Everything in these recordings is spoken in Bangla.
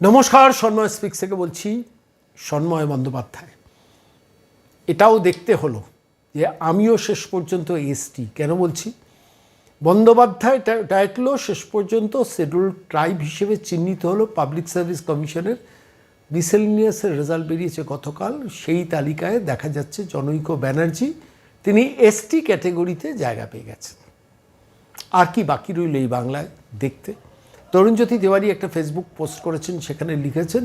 নমস্কার, সন্ময় স্পিক্স থেকে বলছি, সন্ময় বন্দ্যোপাধ্যায়। এটাও দেখতে হলো যে আমিও শেষ পর্যন্ত এসটি কেন বলছি? বন্দ্যোপাধ্যায় টাইটেলও শেষ পর্যন্ত শিডিউল ট্রাইব হিসেবে চিহ্নিত হলো পাবলিক সার্ভিস কমিশনের মিসেলিনিয়াসের রেজাল্ট বেরিয়েছে গতকাল। সেই তালিকায় দেখা যাচ্ছে জনৈক ব্যানার্জি, তিনি এসটি ক্যাটেগরিতে জায়গা পেয়ে গেছেন। আর কি বাকি রইল এই বাংলায় দেখতে? তরুণজ্যোতি তিওয়ারি একটা ফেসবুক পোস্ট করেছেন, সেখানে লিখেছেন,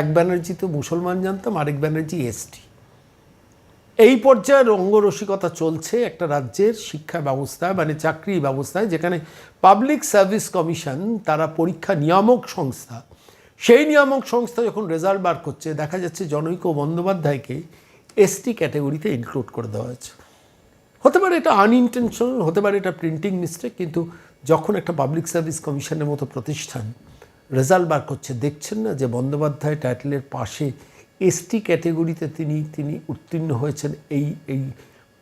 এক ব্যানার্জি তো মুসলমান জানতাম, আরেক ব্যানার্জি এসটি এই পর্যায়ে রঙ্গরসিকতা চলছে একটা রাজ্যের শিক্ষা ব্যবস্থায় মানে চাকরি ব্যবস্থায়, যেখানে পাবলিক সার্ভিস কমিশন তারা পরীক্ষা নিয়ামক সংস্থা, সেই নিয়ামক সংস্থা যখন রেজাল্ট বার করছে, দেখা যাচ্ছে জনৈক বন্দ্যোপাধ্যায়কে এসটি ক্যাটাগরিতে ইনক্লুড করে দেওয়া হয়েছে। হতে পারে এটা আনইনটেনশনাল হতে পারে এটা প্রিন্টিং মিস্টেক কিন্তু যখন একটা পাবলিক সার্ভিস কমিশনের মতো প্রতিষ্ঠান রেজাল্ট বার করছে, দেখছেন না যে বন্দ্যোপাধ্যায় টাইটেলের পাশে এসটি ক্যাটেগরিতে তিনি তিনি উত্তীর্ণ হয়েছেন, এই এই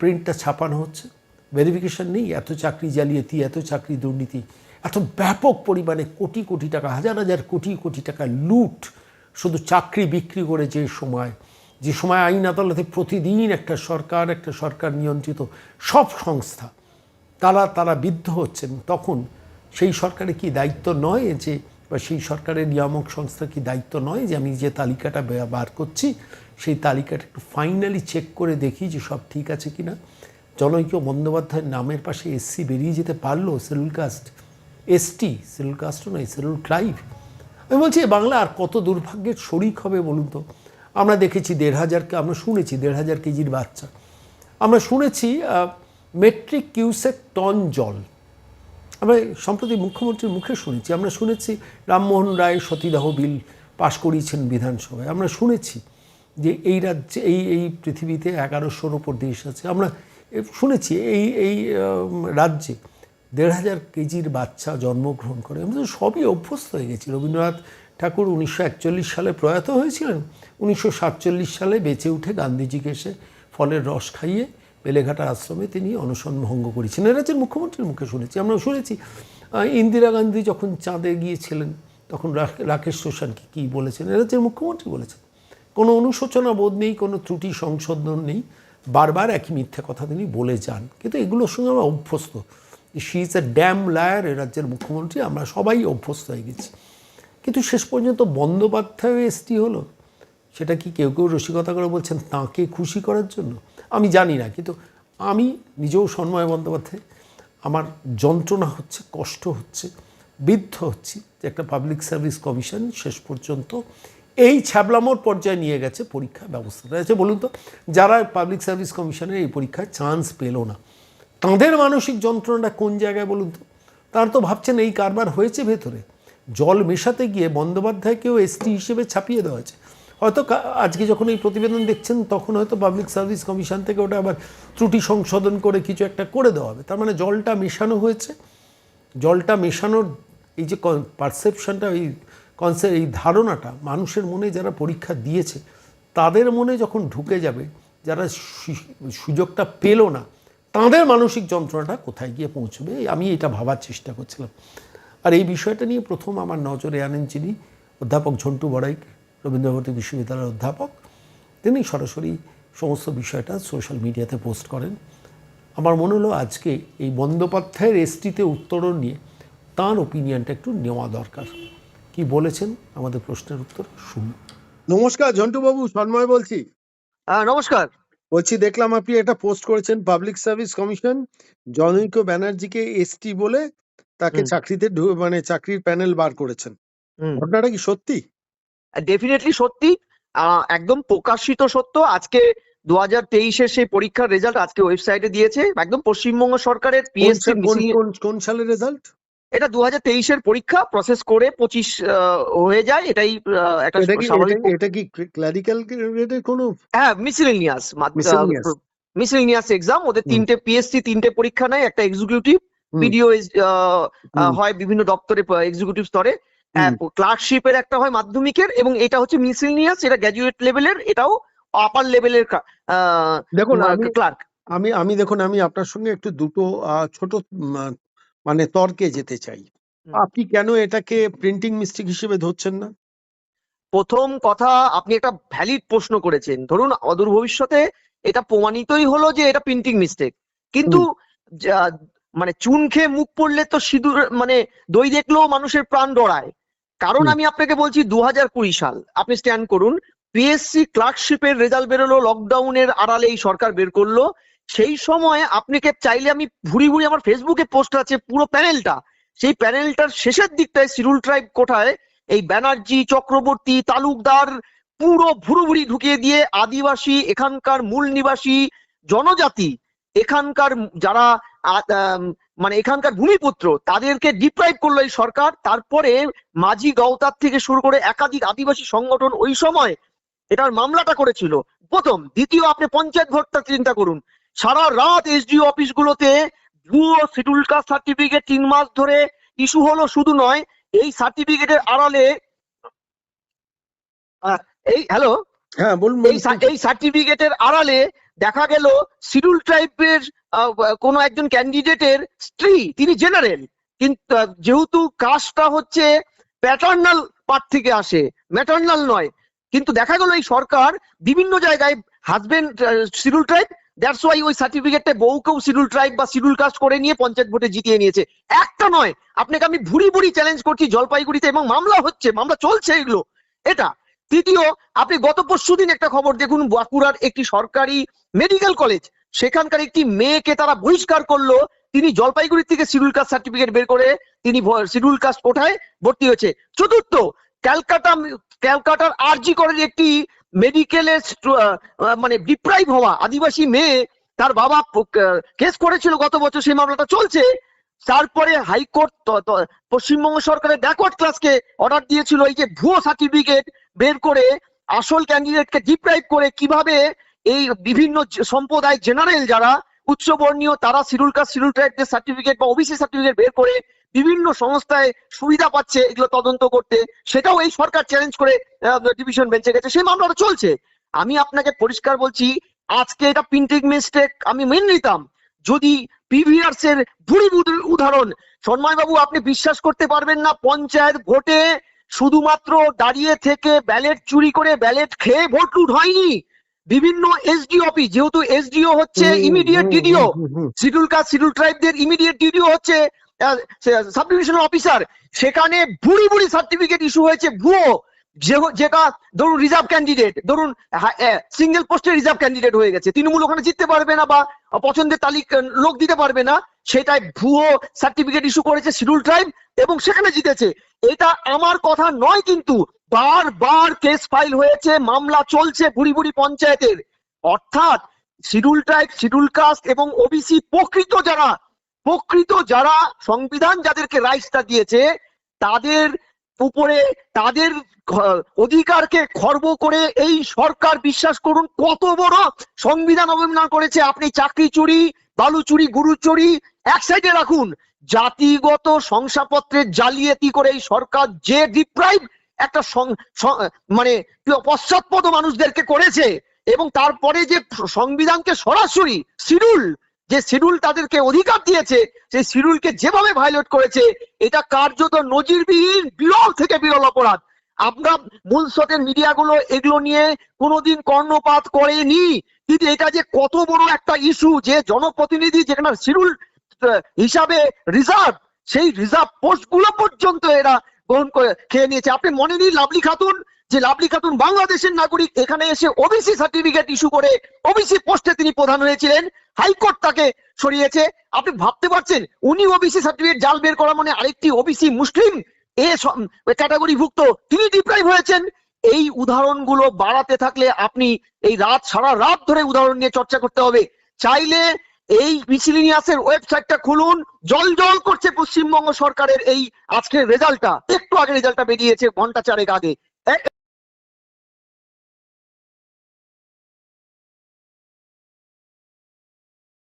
প্রিন্টটা ছাপানো হচ্ছে? ভেরিফিকেশন নেই, এত চাকরি জালিয়াতি, এত চাকরি দুর্নীতি, এত ব্যাপক পরিমাণে কোটি কোটি টাকা, হাজার হাজার কোটি কোটি টাকা লুট শুধু চাকরি বিক্রি করে যে সময় যে সময় আইন আদালতে প্রতিদিন একটা সরকার একটা সরকার নিয়ন্ত্রিত, সব সংস্থা তারা তারা বিদ্ধ হচ্ছেন। তখন সেই সরকারের কি দায়িত্ব নয় যে, বা সেই সরকারের নিয়ামক সংস্থা কি দায়িত্ব নয় যে, আমি যে তালিকাটা বার করছি, সেই তালিকাটা একটু ফাইনালি চেক করে দেখি যে সব ঠিক আছে কি না জনৈক বন্দ্যোপাধ্যায়ের নামের পাশে এসসি বেরিয়ে যেতে পারল সেলুল কাস্ট এসটি সেলুল কাস্টও নয় সেলুল ট্রাইব আমি বলছি বাংলা আর কত দুর্ভাগ্যের শরিক হবে বলুন তো? আমরা দেখেছি দেড় হাজারকে আমরা শুনেছি দেড় হাজার কেজির বাচ্চা। আমরা শুনেছি মেট্রিক কিউসেক টন জল। আমরা সম্প্রতি মুখ্যমন্ত্রীর মুখে শুনেছি, আমরা শুনেছি রামমোহন রায় সতীদাহ বিল পাশ করিয়েছেন বিধানসভায়। আমরা শুনেছি যে এই রাজ্যে, এই এই পৃথিবীতে এগারোশোর ওপর দেশ আছে। আমরা শুনেছি এই এই রাজ্যে দেড় হাজার কেজির বাচ্চা জন্মগ্রহণ করে। আমরা তো সবই অভ্যস্ত হয়ে গেছি। রবীন্দ্রনাথ ঠাকুর উনিশশো একচল্লিশ সালে প্রয়াত হয়েছিলেন। উনিশশো সাতচল্লিশ সালে বেঁচে উঠে গান্ধীজিকে এসে ফলের রস খাইয়ে বেলেঘাটা আশ্রমে তিনি অনশন ভঙ্গ করেছেন। রাজ্যের মুখ্যমন্ত্রীর মুখে শুনেছি আমরা শুনেছি। ইন্দিরা গান্ধী যখন চাঁদে গিয়েছিলেন, তখন রাকেশ রোশনকে কী বলেছেন? রাজ্যের মুখ্যমন্ত্রী বলেছেন। কোনো অনুশোচনা বোধ নেই, কোনো ত্রুটি সংশোধন নেই। বারবার একই মিথ্যে কথা তিনি বলে যান। কিন্তু এগুলোর সঙ্গে আমরা অভ্যস্ত। She is a damn liar এ রাজ্যের মুখ্যমন্ত্রী, আমরা সবাই অভ্যস্ত হয়ে গেছি। কিন্তু শেষ পর্যন্ত বন্দ্যোপাধ্যায় এসটি হলো সেটা কি কেউ কেউ রসিকতা করে বলছেন তাঁকে খুশি করার জন্য? আমি জানি না, কিন্তু আমি নিজেও সন্ময় বন্দ্যোপাধ্যায়, আমার যন্ত্রণা হচ্ছে, কষ্ট হচ্ছে, বিদ্ধ হচ্ছি যে একটা পাবলিক সার্ভিস কমিশন শেষ পর্যন্ত এই ছ্যাবলামোর পর্যায়ে নিয়ে গেছে পরীক্ষা ব্যবস্থাটা আছে বলুন তো, যারা পাবলিক সার্ভিস কমিশনের এই পরীক্ষায় চান্স পেল না, তাঁদের মানসিক যন্ত্রণাটা কোন জায়গায় বলুন তো? তারা তো ভাবছেন এই কারবার হয়েছে ভেতরে। জল মেশাতে গিয়ে বন্দ্যোপাধ্যায়কেও এসটি হিসেবে ছাপিয়ে দেওয়া হয়েছে। হয়তো আজকে যখন এই প্রতিবেদন দেখছেন, তখন হয়তো পাবলিক সার্ভিস কমিশন থেকে ওটা আবার ত্রুটি সংশোধন করে কিছু একটা করে দেওয়া হবে। তার মানে জলটা মেশানো হয়েছে। জলটা মেশানোর এই যে পারসেপশনটা এই কনসেপ্ট এই ধারণাটা মানুষের মনে যারা পরীক্ষা দিয়েছে, তাদের মনে যখন ঢুকে যাবে, যারা সুযোগটা পেল না, তাদের মানসিক যন্ত্রণাটা কোথায় গিয়ে পৌঁছবে? আমি এটা ভাবার চেষ্টা করছিলাম। আর এই বিষয়টা নিয়ে প্রথম আমার নজরে আনেন যিনি অধ্যাপক ঝন্টু বড়াইক। রবীন্দ্রভারতী বিশ্ববিদ্যালয়ের অধ্যাপক। তিনি সরাসরি সমস্ত বিষয়টা সোশ্যাল মিডিয়াতে পোস্ট করেন। আমার মনে হলো আজকে এই বন্দ্যোপাধ্যায়ের এসটিতে উত্তরণ নিয়ে তার ওপিনিয়নটা একটু নেওয়া দরকার। কি বলেছেন? আমাদের প্রশ্নের উত্তর শুনুন। নমস্কার ঝন্টুবাবু সন্ময় বলছি। হ্যাঁ নমস্কার। বলছি দেখলাম আপনি একটা পোস্ট করেছেন পাবলিক সার্ভিস কমিশন জনৈক ব্যানার্জিকে এসটি বলে তাকে চাকরিতে মানে চাকরির প্যানেল বার করেছেন। ঘটনাটা কি সত্যি? ডেফিনেটলি সত্যি একদম প্রকাশিত সত্য আজকে দু হাজার তেইশের সেই পরীক্ষার রেজাল্ট আজকে ওয়েবসাইটে দিয়েছে একদম পশ্চিমবঙ্গ সরকারের কোন পিএসসি কোন সালের রেজাল্ট এটা দু হাজার তেইশের পরীক্ষা প্রসেস করে পঁচিশ হয়ে যায় এটাই একটা এটা কি ক্লারিক্যাল গ্রেডের কোনো হ্যাঁ মিসেলেনিয়াস. মিসেলেনিয়াস এক্সাম ওদের তিনটে পিএসসি তিনটে পরীক্ষা নেয় একটা এক্সিকিউটিভ। ভিডিও হয় বিভিন্ন দপ্তরে এক্সিকিউটিভ স্তরে। ক্লার্কশিপের একটা হয় মাধ্যমিকের এবং এটা হচ্ছে মিসেলেনিয়াস এটা গ্র্যাজুয়েট লেভেলের এটাও আপার লেভেলের দেখুন ক্লার্ক আমি আমি দেখুন আমি আপনার সঙ্গে একটু দুটো ছোট মানে তর্কে যেতে চাই। আপনি কেন এটাকে প্রিন্টিং মিস্টেক হিসেবে ধরছেন না? প্রথম কথা আপনি একটা ভ্যালিড প্রশ্ন করেছেন। ধরুন অদূর ভবিষ্যতে এটা প্রমাণিতই হলো যে এটা প্রিন্টিং মিস্টেক কিন্তু মানে চুন খেয়ে মুখ পড়লে তো সিঁদুর মানে দই দেখলেও মানুষের প্রাণ ডরায়। কারণ আমি আপনাকে বলছি দু কুড়ি সাল আপনি স্ট্যান্ড করুন পিএসসি ক্লার্কশিপের রেজাল্ট বেরোলো লকডাউনের আড়ালে এই সরকার বের করল। সেই সময় আপনাকে চাইলে আমি ভুরি ভুরি আমার ফেসবুকে পোস্ট আছে পুরো প্যানেলটা সেই প্যানেলটার শেষের দিকটায় সিরুল ট্রাইব কোঠায় এই ব্যানার্জি চক্রবর্তী তালুকদার পুরো ভুরি ঢুকিয়ে দিয়ে আদিবাসী এখানকার মূল নিবাসী জনজাতি এখানকার যারা মানে এখানকার ভূমিপুত্র তাদেরকে ডিপ্রাইভ করল এই সরকার তারপরে মাঝি গৌতার থেকে শুরু করে একাধিক আদিবাসী সংগঠন ওই সময় এটার মামলাটা করেছিল। প্রথম দ্বিতীয় আপনি পঞ্চায়েত ভোটটা চিন্তা করুন সারা রাত এসডিও অফিসগুলোতে ভুয়ো শিডিউল কাস্ট সার্টিফিকেট তিন মাস ধরে ইস্যু হলো শুধু নয় এই সার্টিফিকেটের আড়ালে এই হ্যালো হ্যাঁ বলুন এই এই সার্টিফিকেটের আড়ালে দেখা গেল শিডিউল ট্রাইবের কোন একজন ক্যান্ডিডেটের স্ত্রী, তিনি জেনারেল। কিন্তু যেহেতু কাজটা হচ্ছে প্যাটার্নাল পার্ট থেকে আসে, ম্যাটার্নাল নয়। কিন্তু দেখা গেল এই সরকার বিভিন্ন জায়গায় husband schedule tribe that's why ওই সার্টিফিকেটটা বউকেও শিডিউল ট্রাইব বা শিডিউল কাস্ট করে নিয়ে পঞ্চায়েত ভোটে জিতিয়ে নিয়েছে। একটা নয়, আপনাকে আমি ভুরি ভুরি চ্যালেঞ্জ করছি জলপাইগুড়িতে এবং মামলা হচ্ছে, মামলা চলছে এগুলো। এটা তৃতীয়, আপনি গত পরশুদিন একটা খবর দেখুন, বাঁকুড়ার একটি সরকারি মেডিকেল কলেজ সেখানকার একটি মেয়েকে তারা বহিষ্কার করল। তিনি জলপাইগুড়ি থেকে শিডিউল কাস্ট সার্টিফিকেট বের করে তিনি শিডিউল কাস্ট কোঠায় ভর্তি হয়েছে। চতুর্থ, ক্যালকাটা, ক্যালকাটার আরজি কলেজ একটি মেডিকেলের মানে ডিপ্রাইভ হওয়া আদিবাসী মেয়ে তার বাবা কেস করেছিল গত বছর, সেই মামলাটা চলছে। তারপরে হাইকোর্ট পশ্চিমবঙ্গ সরকারের ব্যাকওয়ার্ড ক্লাসকে অর্ডার দিয়েছিল, এই যে ভুয়ো সার্টিফিকেট বের করে আসল ক্যান্ডিডেটকে ডিপ্রাইভ করে কীভাবে এই বিভিন্ন সম্প্রদায় জেনারেল যারা উচ্চবর্ণীয় তারা শিডিউল কাস্ট শিডিউল ট্রাইবদের সার্টিফিকেট বা ওবিসি সার্টিফিকেট বের করে বিভিন্ন সংস্থায় সুবিধা পাচ্ছে এগুলো তদন্ত করতে, সেটাও এই সরকার চ্যালেঞ্জ করে ডিভিশন বেঞ্চে গেছে, সেই মামলাটা চলছে। আমি আপনাকে পরিষ্কার বলছি, আজকে এটা প্রিন্টিং মিস্টেক আমি মেনে নিতাম। যদি পিভিআরস এর ভুড়ি উদাহরণ বাবু আপনি বিশ্বাস করতে পারবেন না, পঞ্চায়েত ভোটে শুধুমাত্র দাঁড়িয়ে থেকে ব্যালেট চুরি করে ব্যালেট খেয়ে ভোট লুট হয়নি। বিভিন্ন এসডি অফিস যেহেতু এসডিও হচ্ছে immediate DDO schedule caste schedule ট্রাইবদের immediate DDO হচ্ছে সাব ডিভিশনাল অফিসার সেখানে ভুড়ি ভুড়ি সার্টিফিকেট ইস্যু হয়েছে ভুয়ো। যেটা ধরুন রিজার্ভ ক্যান্ডিডেট ধরুন সিঙ্গেল পোস্টে রিজার্ভ ক্যান্ডিডেট হয়ে গেছে, তৃণমূল ওখানে জিততে পারবে না বা পছন্দের তালিকা লোক দিতে পারবে না, সেটাই ভুয়ো সার্টিফিকেট ইস্যু করেছে শিডিউল ট্রাইব এবং সেখানে জিতেছে। এটা আমার কথা নয় কিন্তু, বারবার কেস ফাইল হয়েছে, মামলা চলছে বুড়ি বুড়ি পঞ্চায়েতের। অর্থাৎ শিডিউল ট্রাইব শিডিউল কাস্ট এবং ওবিসি প্রকৃত যারা প্রকৃত যারা সংবিধান যাদেরকে রাইটসটা দিয়েছে, তাদের উপরে তাদের অধিকারকে খর্ব করে এই সরকার বিশ্বাস করুন, কত বড় সংবিধান অবমাননা করেছে। আপনি চাকরি চুরি, বালু চুরি, গুরু চুরি, এক সাইডে রাখুন। জাতিগত শংসাপত্রের জালিয়াতি করে এই সরকার যে ডিপ্রাইভ একটা মানে পশ্চাৎপদ মানুষদেরকে করেছে, এবং তারপরে যে সংবিধানকে সরাসরি শিডিউল, যে শিডিউল তাদেরকে অধিকার দিয়েছে, সেই শিডিউলকে যেভাবে ভায়োলেট করেছে, এটা কার্যত নজিরবিহীন, বিরল থেকে বিরল অপরাধ। আমরা মূল স্রোতের মিডিয়াগুলো এগুলো নিয়ে কোনোদিন কর্ণপাত করেনি। কিন্তু এটা যে কত বড় একটা ইস্যু যে জনপ্রতিনিধি যেখানে শিডিউল হিসাবে রিজার্ভ সেই রিজার্ভ পোস্টগুলো পর্যন্ত এরা গ্রহণ করে, খেয়ে নিয়েছে। আপনি মনে নিন লাভলি খাতুন, যে লাভলি খাতুন বাংলাদেশের নাগরিক, এখানে এসে ওবিসি সার্টিফিকেট ইস্যু করে ওবিসি পোস্টে তিনি প্রধান হয়েছিলেন, হাইকোর্ট তাকে সরিয়েছে। আপনি ভাবতে পারছেন, উনি ওবিসি সার্টিফিকেট জাল বের করা মানে আরেকটি ওবিসি মুসলিম এ ক্যাটাগরি তিনি ডিপ্রাইভ হয়েছেন। এই উদাহরণগুলো বাড়াতে থাকলে আপনি এই রাত, সারা রাত ধরে উদাহরণ নিয়ে চর্চা করতে হবে। চাইলে এই মিসিলিনিয়াসের ওয়েবসাইটটা খুলুন। জল জল করছে পশ্চিমবঙ্গ সরকারের এই আজকের রেজাল্টটা। একটু আগে রেজাল্টটা বেরিয়েছে ঘণ্টা চারেক আগে।